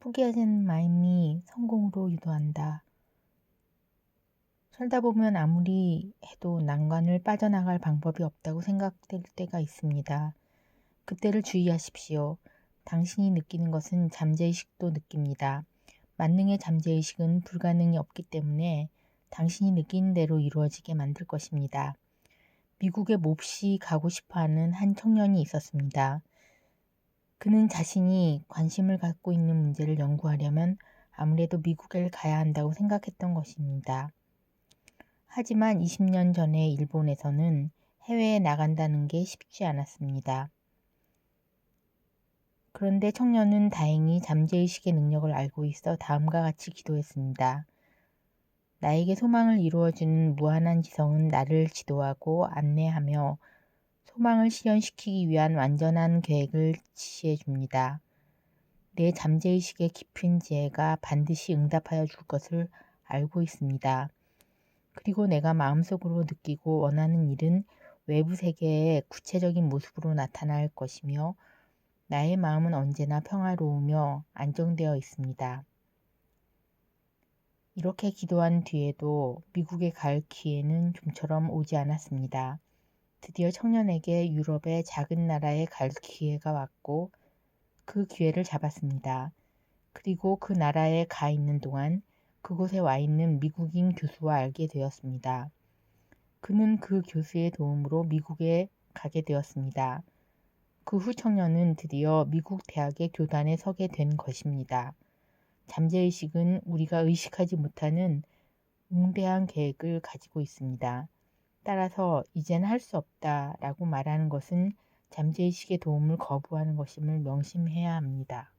포기하자는 마음이 성공으로 유도한다. 살다 보면 아무리 해도 난관을 빠져나갈 방법이 없다고 생각될 때가 있습니다. 그때를 주의하십시오. 당신이 느끼는 것은 잠재의식도 느낍니다. 만능의 잠재의식은 불가능이 없기 때문에 당신이 느끼는 대로 이루어지게 만들 것입니다. 미국에 몹시 가고 싶어 하는 한 청년이 있었습니다. 그는 자신이 관심을 갖고 있는 문제를 연구하려면 아무래도 미국에 가야 한다고 생각했던 것입니다. 하지만 20년 전에 일본에서는 해외에 나간다는 게 쉽지 않았습니다. 그런데 청년은 다행히 잠재의식의 능력을 알고 있어 다음과 같이 기도했습니다. 나에게 소망을 이루어주는 무한한 지성은 나를 지도하고 안내하며 소망을 실현시키기 위한 완전한 계획을 지시해 줍니다. 내 잠재의식의 깊은 지혜가 반드시 응답하여 줄 것을 알고 있습니다. 그리고 내가 마음속으로 느끼고 원하는 일은 외부 세계의 구체적인 모습으로 나타날 것이며 나의 마음은 언제나 평화로우며 안정되어 있습니다. 이렇게 기도한 뒤에도 미국에 갈 기회는 좀처럼 오지 않았습니다. 드디어 청년에게 유럽의 작은 나라에 갈 기회가 왔고 그 기회를 잡았습니다. 그리고 그 나라에 가 있는 동안 그곳에 와 있는 미국인 교수와 알게 되었습니다. 그는 그 교수의 도움으로 미국에 가게 되었습니다. 그 후 청년은 드디어 미국 대학의 교단에 서게 된 것입니다. 잠재의식은 우리가 의식하지 못하는 웅대한 계획을 가지고 있습니다. 따라서 이젠 할 수 없다 라고 말하는 것은 잠재의식의 도움을 거부하는 것임을 명심해야 합니다.